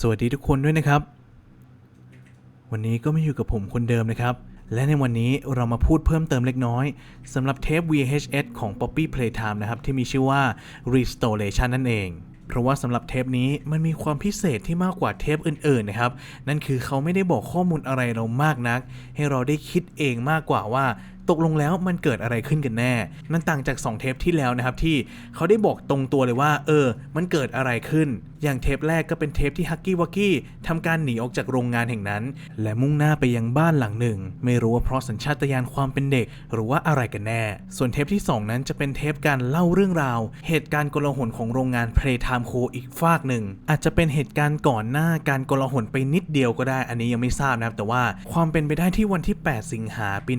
สวัสดีทุกคนด้วยนะครับ วันนี้ก็มาอยู่กับผมคนเดิมนะครับ และในวันนี้เรามาพูดเพิ่มเติมเล็กน้อยสำหรับเทป VHS ของ Poppy Playtime นะครับ ที่มีชื่อว่า Restoration นั่นเอง เพราะว่าสำหรับเทปนี้มันมีความพิเศษที่มากกว่าเทปอื่นๆนะครับ นั่นคือเขาไม่ได้บอกข้อมูลอะไรเรามากนัก ให้เราได้คิดเองมากกว่าว่าตกลงแล้วมันเกิดอะไรขึ้นกันแน่ มันต่างจาก 2 เทปที่แล้วนะครับที่เขาได้บอกตรงตัวเลยว่า เออ มันเกิดอะไรขึ้น อย่างเทปแรกก็เป็นเทปที่ฮักกี้วักกี้ทำการหนีออกจากโรงงานแห่งนั้น และมุ่งหน้าไปยังบ้านหลังหนึ่ง ไม่รู้ว่าเพราะสัญชาตญาณความเป็นเด็ก หรือว่าอะไรกันแน่ ส่วนเทปที่ 2 นั้นจะเป็นเทปการเล่าเรื่องราว เหตุการณ์โกลาหลของโรงงานเพลย์ไทม์โคอีกฝากหนึ่ง อาจจะเป็นเหตุการณ์ก่อนหน้าการโกลาหลไปนิดเดียวก็ได้ อันนี้ยังไม่ทราบนะครับแต่ว่าความเป็นไปได้ที่วันที่ 8 สิงหาปี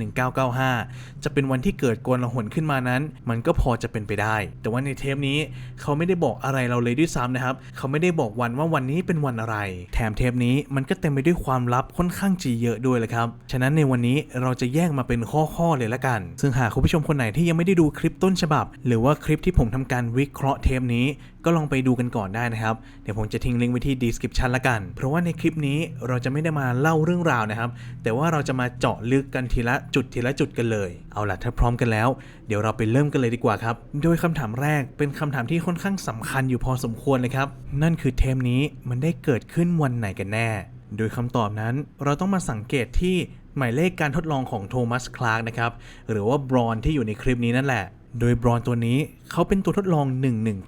1995 จะเป็นวันที่เกิดโกลาหลขึ้นมานั้น มันก็พอจะเป็นไปได้ แต่ว่าในเทปนี้เขาไม่ได้บอกอะไรเราเลยด้วยซ้ำนะครับเขาไม่ได้บอกวันว่าวันนี้เป็นวันอะไร แถมเทปนี้มันก็เต็มไปด้วยความลับค่อนข้างจีเยอะด้วยเละครับ ฉะนั้นในวันนี้เราจะแยกมาเป็นข้อๆเลยละกัน ซึ่งหากคุณผู้ชมคนไหนที่ยังไม่ได้ดูคลิปต้นฉบับ หรือว่าคลิปที่ผมทำการวิเคราะห์เทปนี้ ก็ลองไปดูกันก่อนได้นะครับ เดี๋ยวผมจะทิ้งลิงก์ไว้ที่ description ละกัน เพราะว่าในคลิปนี้เราจะไม่ได้มาเล่าเรื่องราวนะครับ แต่ว่าเราจะมาเจาะลึกกันทีละจุดทีละจุดกันเลย เอาล่ะถ้าพร้อมกันแล้ว เดี๋ยวเราไปเริ่มกันเลยดีกว่าครับ โดยคำถามแรกเป็นคำถามที่ค่อนข้างสำคัญอยู่พอสมควรเลยครับ นั่นคือเทปนี้มันได้เกิดขึ้นวันไหนกันแน่ โดยคำตอบนั้นเราต้องมาสังเกตที่หมายเลขการทดลองของโทมัส คลาร์กนะครับ หรือว่าบรอนที่อยู่ในคลิปนี้นั่นแหละ โดยบรอนตัวนี้เขาเป็นตัวทดลอง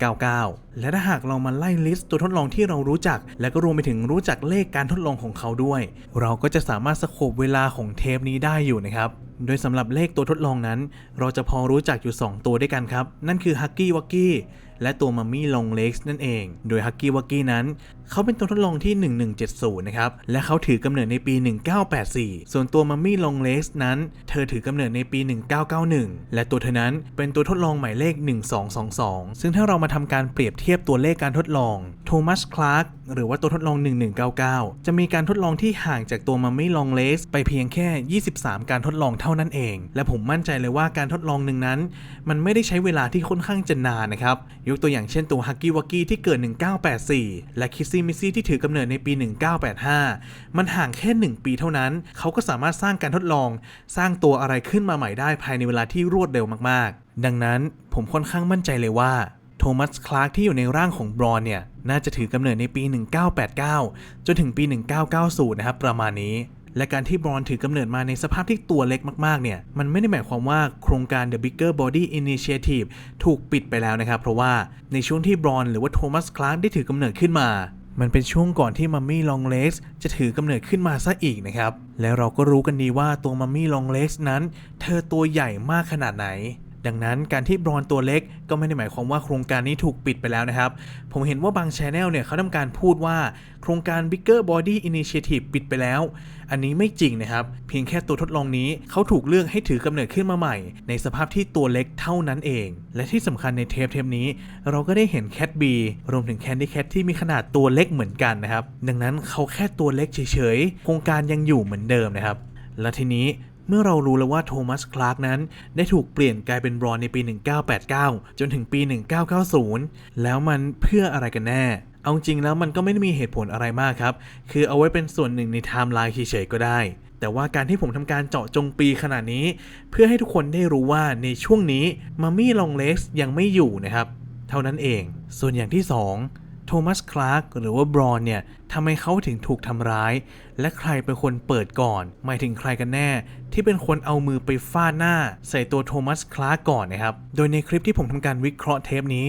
1199 และถ้าหากเรามาไล่ลิสต์ตัวทดลองที่เรารู้จัก และก็รวมไปถึงรู้จักเลขการทดลองของเขาด้วย เราก็จะสามารถสโคบเวลาของเทปนี้ได้อยู่นะครับ โดยสำหรับเลขตัวทดลองนั้น เราจะพอรู้จักอยู่ 2 ตัวด้วยกันครับ นั่นคือฮักกี้วักกี้ และตัวมัมมี่ลองเล็กซ์นั่นเอง โดยฮักกี้วักกี้นั้น เขาเป็นตัวทดลองที่ 1170 นะครับ และเขาถือกำเนิดในปี 1984 ส่วนตัวมัมมี่ลองเล็กซ์นั้น เธอถือกำเนิดในปี 1991 และตัวเธอนั้นเป็นตัวทดลองหมายเลข 1222 ซึ่งถ้าเรามาทำการเปรียบเทียบตัวเลขการทดลอง โทมัส คลาร์ก หรือว่าตัวทดลอง 1199 จะมีการทดลองที่ห่างจากตัวมัมมี่ลองเล็กซ์ไปเพียงแค่ 23 การทดลองเท่านั้นเอง และผมมั่นใจเลยว่าการทดลองหนึ่งนั้น มันไม่ได้ใช้เวลาที่ค่อนข้างจะนานนะครับยกตัวอย่างเช่นตัวฮักกี้วักกี้ที่เกิด 1984 และคิสซี่มิซี่ที่ถือกำเนิดในปี 1985 มันห่างแค่ 1 ปีเท่านั้น เขาก็สามารถสร้างการทดลอง สร้างตัวอะไรขึ้นมาใหม่ได้ภายในเวลาที่รวดเร็วมากๆ ดังนั้นผมค่อนข้างมั่นใจเลยว่าโทมัส คลาร์กที่อยู่ในร่างของบรอนเนี่ย น่าจะถือกำเนิดในปี 1989 จนถึงปี 1990 นะครับ ประมาณนี้ และการที่บอนถือกำเนิดมาในสภาพที่ตัวเล็กมากๆเนี่ยมันไม่ได้หมายความว่าโครงการ The Bigger Body Initiative ถูกปิดไปแล้วนะครับ เพราะว่าในช่วงที่บรอนหรือว่าโทมัสคลาร์กได้ถือกำเนิดขึ้นมามันเป็นช่วงก่อนที่มัมมี่ลองเลสจะถือกำเนิดขึ้นมาซะอีกนะครับ แล้วเราก็รู้กันดีว่าตัวมัมมี่ลองเลสนั้น เธอตัวใหญ่มากขนาดไหน ดังนั้นการที่บรอนตัวเล็กก็ไม่ได้หมายความว่าโครงการนี้ถูกปิดไปแล้วนะครับ ผมเห็นว่าบางชแนลเนี่ยเขาทำการพูดว่าโครงการ Bigger Body Initiative ปิดไปแล้ว อันนี้ไม่จริงนะครับ เพียงแค่ตัวทดลองนี้เขาถูกเลือกให้ถือกำเนิดขึ้นมาใหม่ ในสภาพที่ตัวเล็กเท่านั้นเอง และที่สำคัญในเทปเทปนี้ เราก็ได้เห็นแคทบีรวมถึงแคนดี้แคทที่มีขนาดตัวเล็กเหมือนกันนะครับ ดังนั้นเขาแค่ตัวเล็กเฉยๆ โครงการยังอยู่เหมือนเดิมนะครับ และทีนี้ เมื่อเรารู้แล้วว่าโทมัส คลาร์กนั้น ได้ถูกเปลี่ยนกลายเป็นบรอนในปี 1989 จนถึงปี 1990 แล้วมันเพื่ออะไรกันแน่ เอาจริงแล้วมันก็ไม่ได้มีเหตุผลอะไรมากครับ คือเอาไว้เป็นส่วนหนึ่งในไทม์ไลน์เฉยๆก็ได้ แต่ว่าการที่ผมทำการเจาะจงปีขนาดนี้ เพื่อให้ทุกคนได้รู้ว่าในช่วงนี้มัมมี่ลองเลสยังไม่อยู่นะครับ เท่านั้นเอง ส่วนอย่างที่ 2 โทมัส คลาร์กหรือว่าบรอนเนี่ยทำไมเขาถึงถูกทำร้าย และใครเป็นคนเปิดก่อน หมายถึงใครกันแน่ ที่เป็นคนเอามือไปฟาดหน้า ใส่ตัวโทมัส คลาร์กก่อนนะครับ โดยในคลิปที่ผมทำการวิเคราะห์เทปนี้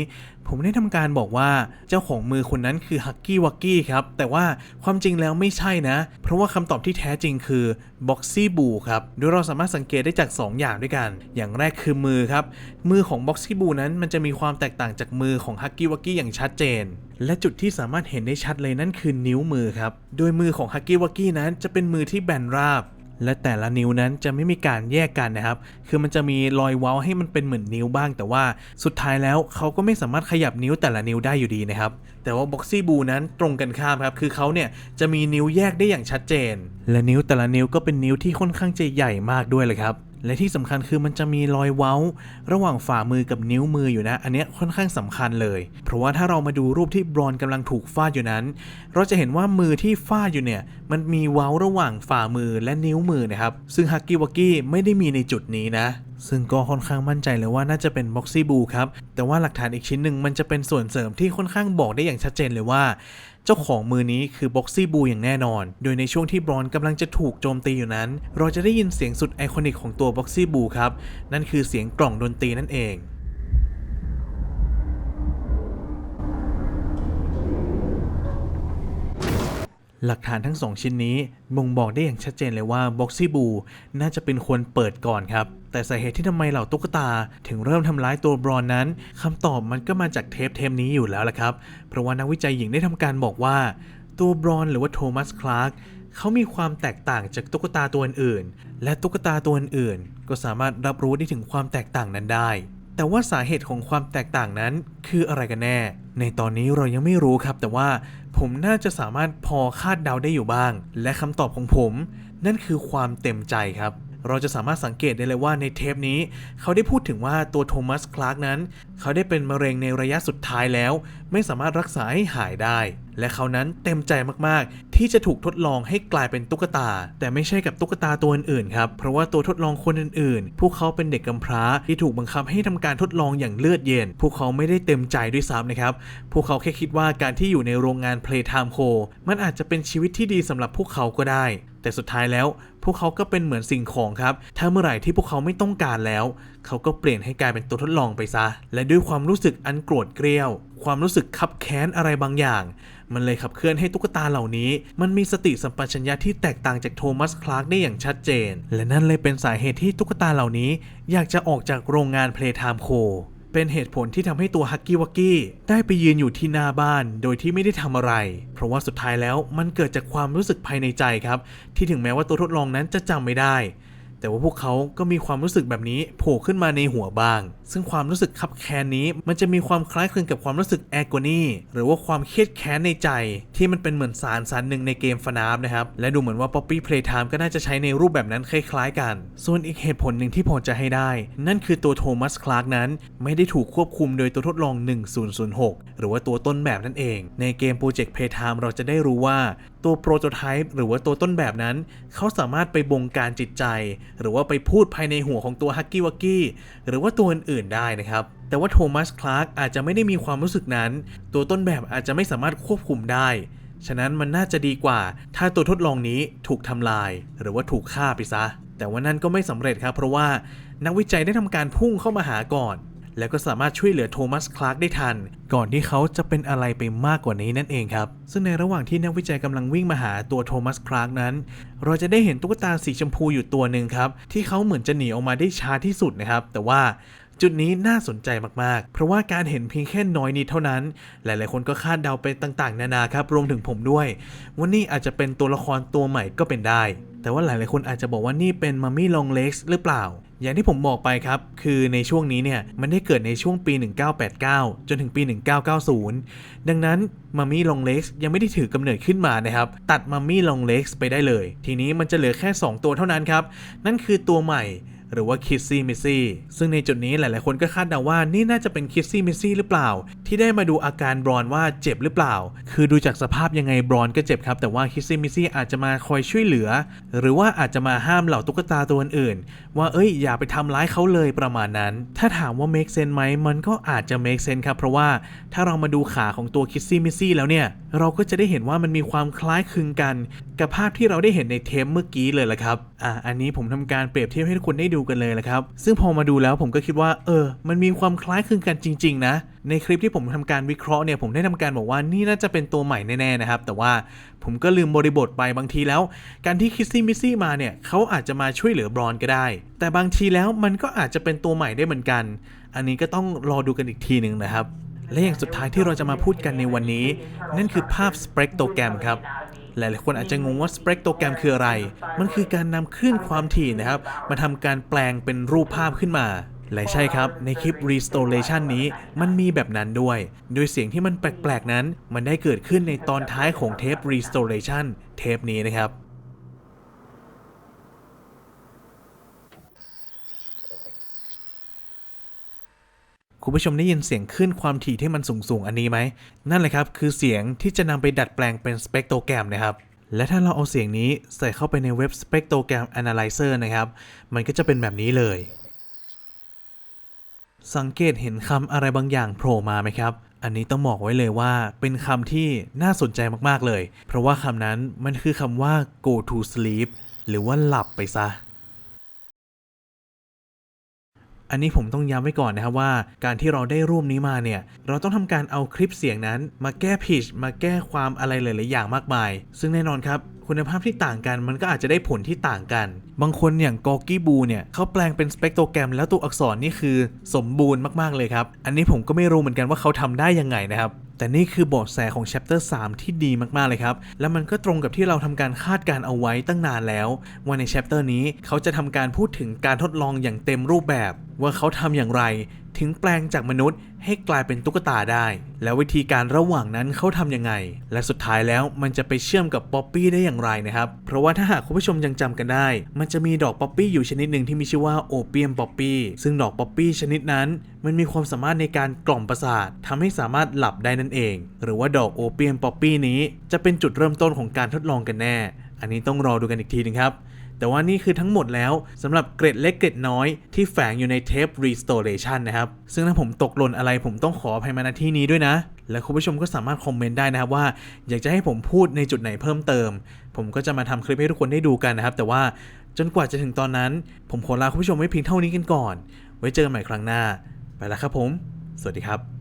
ผมได้ทำการบอกว่าเจ้าของมือคนนั้นคือฮักกี้วักกี้ครับ แต่ว่าความจริงแล้วไม่ใช่นะ เพราะว่าคำตอบที่แท้จริงคือบ็อกซี่บูครับ โดยเราสามารถสังเกตได้จาก 2 อย่างด้วยกัน อย่างแรกคือมือครับ มือของบ็อกซี่บูนั้นมันจะมีความแตกต่างจากมือของฮักกี้วักกี้อย่างชัดเจน และจุดที่สามารถเห็นได้ชัดเลยนั่นคือนิ้วมือครับ โดยมือของฮักกี้วักกี้นั้นจะเป็นมือที่แบนราบ และแต่ละนิ้วนั้นจะไม่มีการแยกกันนะครับ คือมันจะมีรอยเว้าให้มันเป็นเหมือนนิ้วบ้าง แต่ว่าสุดท้ายแล้วเขาก็ไม่สามารถขยับนิ้วแต่ละนิ้วได้อยู่ดีนะครับ แต่ว่าบ็อกซี่บูนั้นตรงกันข้ามครับ คือเขาเนี่ยจะมีนิ้วแยกได้อย่างชัดเจน และนิ้วแต่ละนิ้วก็เป็นนิ้วที่ค่อนข้างจะใหญ่มากด้วยเลยครับ และที่สำคัญคือมันจะมีรอยเว้า ระหว่างฝ่ามือกับนิ้วมืออยู่นะ อันนี้ค่อนข้างสำคัญเลย เพราะว่าถ้าเรามาดูรูปที่บรอนกำลังถูกฟาดอยู่นั้น เราจะเห็นว่ามือที่ฟาดอยู่เนี่ย มันมีเว้าระหว่างฝ่ามือและนิ้วมือนะครับ ซึ่งฮักกี้วักกี้ไม่ได้มีในจุดนี้นะซึ่งก็ค่อนข้างมั่นใจเลยว่าน่าจะเป็นบ็อกซี่บูครับ แต่ว่าหลักฐานอีกชิ้นหนึ่งมันจะเป็นส่วนเสริมที่ค่อนข้างบอกได้อย่างชัดเจนเลยว่า เจ้าของมือนี้คือบ็อกซี่บูอย่างแน่นอน โดยในช่วงที่บรอนกำลังจะถูกโจมตีอยู่นั้น เราจะได้ยินเสียงสุดไอคอนิกของตัวบ็อกซี่บูครับ นั่นคือเสียงกล่องดนตรีนั่นเองหลักฐานทั้งสองชิ้นนี้บ่งบอกได้อย่างชัดเจนเลยว่าบ็อกซี่บูน่าจะเป็นคนเปิดก่อนครับ แต่สาเหตุที่ทำไมเหล่าตุ๊กตา ถึงเริ่มทำร้ายตัวบรอนนั้นคำตอบมันก็มาจากเทปเทปนี้อยู่แล้วละครับ เพราะว่านักวิจัยหญิงได้ทำการบอกว่า ตัวบรอนหรือว่าโทมัสคลาร์กเขามีความแตกต่างจากตุ๊กตาตัวอื่น และตุ๊กตาตัวอื่น ก็สามารถรับรู้ได้ถึงความแตกต่างนั้นได้ แต่ว่าสาเหตุของความแตกต่างนั้นคืออะไรกันแน่ ในตอนนี้เรายังไม่รู้ครับ แต่ว่าผมน่าจะสามารถพอคาดเดาได้อยู่บ้าง และคำตอบของผม นั่นคือความเต็มใจครับ เราจะสามารถสังเกตได้เลยว่าในเทปนี้ เขาได้พูดถึงว่าตัวโทมัสคลาร์กนั้น เขาได้เป็นมะเร็งในระยะสุดท้ายแล้ว ไม่สามารถรักษาให้หายได้ และเขานั้นเต็มใจมากๆ ที่จะถูกทดลองให้กลายเป็นตุ๊กตา แต่ไม่ใช่กับตุ๊กตาตัวอื่นๆครับเพราะว่าตัวทดลองคนอื่นๆ พวกเขาเป็นเด็กกำพร้าที่ถูกบังคับให้ทำการทดลองอย่างเลือดเย็น พวกเขาไม่ได้เต็มใจด้วยซ้ำนะครับพวกเขาแค่คิดว่าการที่อยู่ในโรงงาน Playtime Co มันอาจจะเป็นชีวิตที่ดีสำหรับพวกเขาก็ได้ แต่สุดท้ายแล้ว พวกเขาก็เป็นเหมือนสิ่งของครับ ถ้าเมื่อไหร่ที่พวกเขาไม่ต้องการแล้ว เขาก็เปลี่ยนให้กลายเป็นตัวทดลองไปซะ และด้วยความรู้สึกอันโกรธเกรี้ยว ความรู้สึกคับแค้นอะไรบางอย่าง มันเลยขับเคลื่อนให้ตุ๊กตาเหล่านี้ มันมีสติสัมปชัญญะที่แตกต่างจากโทมัสคลาร์กได้อย่างชัดเจน และนั่นเลยเป็นสาเหตุที่ตุ๊กตาเหล่านี้ อยากจะออกจากโรงงาน Playtime Co เป็นเหตุผลที่ทำให้ตัวฮักกี้วักกี้ได้ไปยืนอยู่ที่หน้าบ้านโดยที่ไม่ได้ทำอะไร เพราะว่าสุดท้ายแล้วมันเกิดจากความรู้สึกภายในใจครับ ที่ถึงแม้ว่าตัวทดลองนั้นจะจำไม่ได้ แต่ว่าพวกเขาก็มีความรู้สึกแบบนี้โผล่ขึ้นมาในหัวบ้าง ซึ่งความรู้สึกคับแค้นนี้มันจะมีความคล้ายคลึงกับความรู้สึกแอโกนีหรือว่าความเครียดแค้นในใจ ที่มันเป็นเหมือนสารสารหนึ่งในเกมฟนาฟนะครับ และดูเหมือนว่า Poppy Playtime ก็น่าจะใช้ในรูปแบบนั้นคล้ายๆกัน ส่วนอีกเหตุผลหนึ่งที่พอจะให้ได้ นั่นคือตัวโทมัสคลาร์กนั้น ไม่ได้ถูกควบคุมโดยตัวทดลอง 1006 หรือว่าตัวต้นแบบนั่นเอง ในเกม Project Playtime เราจะได้รู้ว่า ตัวโปรโตไทป์หรือว่าตัวต้นแบบนั้น เขาสามารถไปบงการจิตใจหรือว่าไปพูดภายในหัวของตัวฮักกี้วักกี้หรือว่าตัวอื่นๆได้นะครับ แต่ว่าโทมัสคลาร์กอาจจะไม่ได้มีความรู้สึกนั้น ตัวต้นแบบอาจจะไม่สามารถควบคุมได้ ฉะนั้นมันน่าจะดีกว่า ถ้าตัวทดลองนี้ถูกทำลาย หรือว่าถูกฆ่าไปซะ แต่ว่านั่นก็ไม่สำเร็จครับ เพราะว่านักวิจัยได้ทำการพุ่งเข้ามาหาก่อน แล้วก็สามารถช่วยเหลือโทมัสคลาร์กได้ทัน ก่อนที่เขาจะเป็นอะไรไปมากกว่านี้นั่นเองครับ ซึ่งในระหว่างที่นักวิจัยกำลังวิ่งมาหาตัวโทมัสคลาร์กนั้น เราจะได้เห็นตุ๊กตาสีชมพูอยู่ตัวหนึ่งครับ ที่เขาเหมือนจะหนีออกมาได้ช้าที่สุดนะครับ แต่ว่าจุดนี้น่าสนใจมากๆ เพราะว่าการเห็นเพียงแค่น้อยนิดเท่านั้น หลายๆ คนก็คาดเดาไปต่างๆ นานาครับ รวมถึงผมด้วย ว่านี่อาจจะเป็นตัวละครตัวใหม่ก็เป็นได้ แต่ว่าหลายๆ คนอาจจะบอกว่านี่เป็นมัมมี่ลองเล็กหรือเปล่า อย่างที่ผมบอกไปครับ คือในช่วงนี้เนี่ย มันได้เกิดในช่วงปี 1989 จนถึงปี 1990 ดังนั้นมัมมี่ลองเล็กซ์ยังไม่ได้ถือกำเนิดขึ้นมานะครับ ตัดมัมมี่ลองเล็กซ์ไปได้เลย ทีนี้มันจะเหลือแค่ 2 ตัวเท่านั้นครับ นั่นคือตัวใหม่หรือว่าคิสซี่มิซี่ซึ่งในจุดนี้หลาย ๆ คนก็คาดเดาว่านี่น่าจะเป็นคิสซี่มิซี่หรือเปล่า ที่ได้มาดูอาการบรอนว่าเจ็บหรือเปล่า คือดูจากสภาพยังไงบรอนก็เจ็บครับ แต่ว่าคิสซี่มิซี่อาจจะมาคอยช่วยเหลือ หรือว่าอาจจะมาห้ามเหล่าตุ๊กตาตัวอื่น ว่าเอ้ยอย่าไปทำร้ายเขาเลยประมาณนั้น ถ้าถามว่า make sense ไหมมันก็อาจจะ make sense ครับ เพราะว่าถ้าเรามาดูขาของตัวคิสซี่มิซี่แล้วเนี่ย เราก็จะได้เห็นว่ามันมีความคล้ายคลึงกัน กับภาพที่เราได้เห็นในเทปเมื่อกี้เลยละครับอะอันนี้ผมทำการเปรียบเทียบให้ทุกคนได้ดูกันเลยละครับ ซึ่งพอมาดูแล้วผมก็คิดว่า เออ มันมีความคล้ายคลึงกันจริง ๆ นะ ในคลิปที่ผมทำการวิเคราะห์เนี่ยผมได้ทำการบอกว่านี่น่าจะเป็นตัวใหม่แน่ๆนะครับ แต่ว่าผมก็ลืมบริบทไปบางทีแล้ว การที่คิสซี่มิสซี่มาเนี่ยเขาอาจจะมาช่วยเหลือบรอนก็ได้ แต่บางทีแล้วมันก็อาจจะเป็นตัวใหม่ได้เหมือนกัน อันนี้ก็ต้องรอดูกันอีกทีหนึ่งนะครับ และอย่างสุดท้ายที่เราจะมาพูดกันในวันนี้ นั่นคือภาพสเปกโตแกรมครับหลาย ๆ คนอาจจะงงว่าสเปกโตแกรมคืออะไร มันคือการนำคลื่นความถี่นะครับ มาทำการแปลงเป็นรูปภาพขึ้นมา และใช่ครับในคลิป Restoration นี้มันมีแบบนั้นด้วย โดยเสียงที่มันแปลกๆนั้น มันได้เกิดขึ้นในตอนท้ายของเทป Restoration เทปนี้นะครับคุณผู้ชมได้ยินเสียงขึ้นความถี่ที่มันสูงๆอันนี้ไหม นั่นแหละครับคือเสียงที่จะนำไปดัดแปลงเป็นสเปกโตแกรมนะครับ และถ้าเราเอาเสียงนี้ใส่เข้าไปในเว็บสเปกโตแกรมแอนะลิเซอร์นะครับ มันก็จะเป็นแบบนี้เลย สังเกตเห็นคำอะไรบางอย่างโผล่มาไหมครับ อันนี้ต้องบอกไว้เลยว่าเป็นคำที่น่าสนใจมากๆเลย เพราะว่าคำนั้นมันคือคำว่า go to sleep หรือว่าหลับไปซะอันนี้ผมต้องย้ำไว้ก่อนนะครับว่า การที่เราได้รูปนี้มาเนี่ย เราต้องทำการเอาคลิปเสียงนั้น มาแก้พิชมาแก้ความอะไรหลาย ๆ อย่างมากมาย ซึ่งแน่นอนครับ คุณภาพที่ต่างกันมันก็อาจจะได้ผลที่ต่างกัน บางคนอย่างกอกี้บูเนี่ยเขาแปลงเป็นสเปกโตรแกรม แล้วตัวอักษรนี่คือสมบูรณ์มากๆเลยครับ อันนี้ผมก็ไม่รู้เหมือนกันว่าเขาทำได้ยังไงนะครับแต่นี่คือบทแสของ chapter 3 ที่ดีมากๆเลยครับ แล้วมันก็ตรงกับที่เราทำการคาดการเอาไว้ตั้งนานแล้วว่าใน chapter นี้เขาจะทำการพูดถึงการทดลองอย่างเต็มรูปแบบ ว่าเขาทำอย่างไร ถึงแปลงจากมนุษย์ให้กลายเป็นตุ๊กตาได้ แล้ววิธีการระหว่างนั้นเขาทำยังไง และสุดท้ายแล้วมันจะไปเชื่อมกับป๊อปปี้ได้อย่างไรนะครับ เพราะว่าถ้าหากคุณผู้ชมยังจำกันได้ มันจะมีดอกป๊อปปี้อยู่ชนิดหนึ่งที่มีชื่อว่าโอเปียมป๊อปปี้ซึ่งดอกป๊อปปี้ชนิดนั้น มันมีความสามารถในการกล่อมประสาททำให้สามารถหลับได้นั่นเอง หรือว่าดอกโอเปียมป๊อปปี้นี้ จะเป็นจุดเริ่มต้นของการทดลองกันแน่ อันนี้ต้องรอดูกันอีกทีนึงครับ แต่ว่านี่คือทั้งหมดแล้วสำหรับเกร็ดเล็กเกร็ดน้อยที่แฝงอยู่ในเทป Restoration นะครับ ซึ่งถ้าผมตกหล่นอะไรผมต้องขออภัยมาณที่นี้ด้วยนะ และคุณผู้ชมก็สามารถคอมเมนต์ได้นะครับว่า อยากจะให้ผมพูดในจุดไหนเพิ่มเติม ผมก็จะมาทำคลิปให้ทุกคนได้ดูกันนะครับ แต่ว่าจนกว่าจะถึงตอนนั้น ผมขอลาคุณผู้ชมไว้เพียงเท่านี้กันก่อน ไว้เจอกันใหม่ครั้งหน้า ไปแล้วครับผม สวัสดีครับ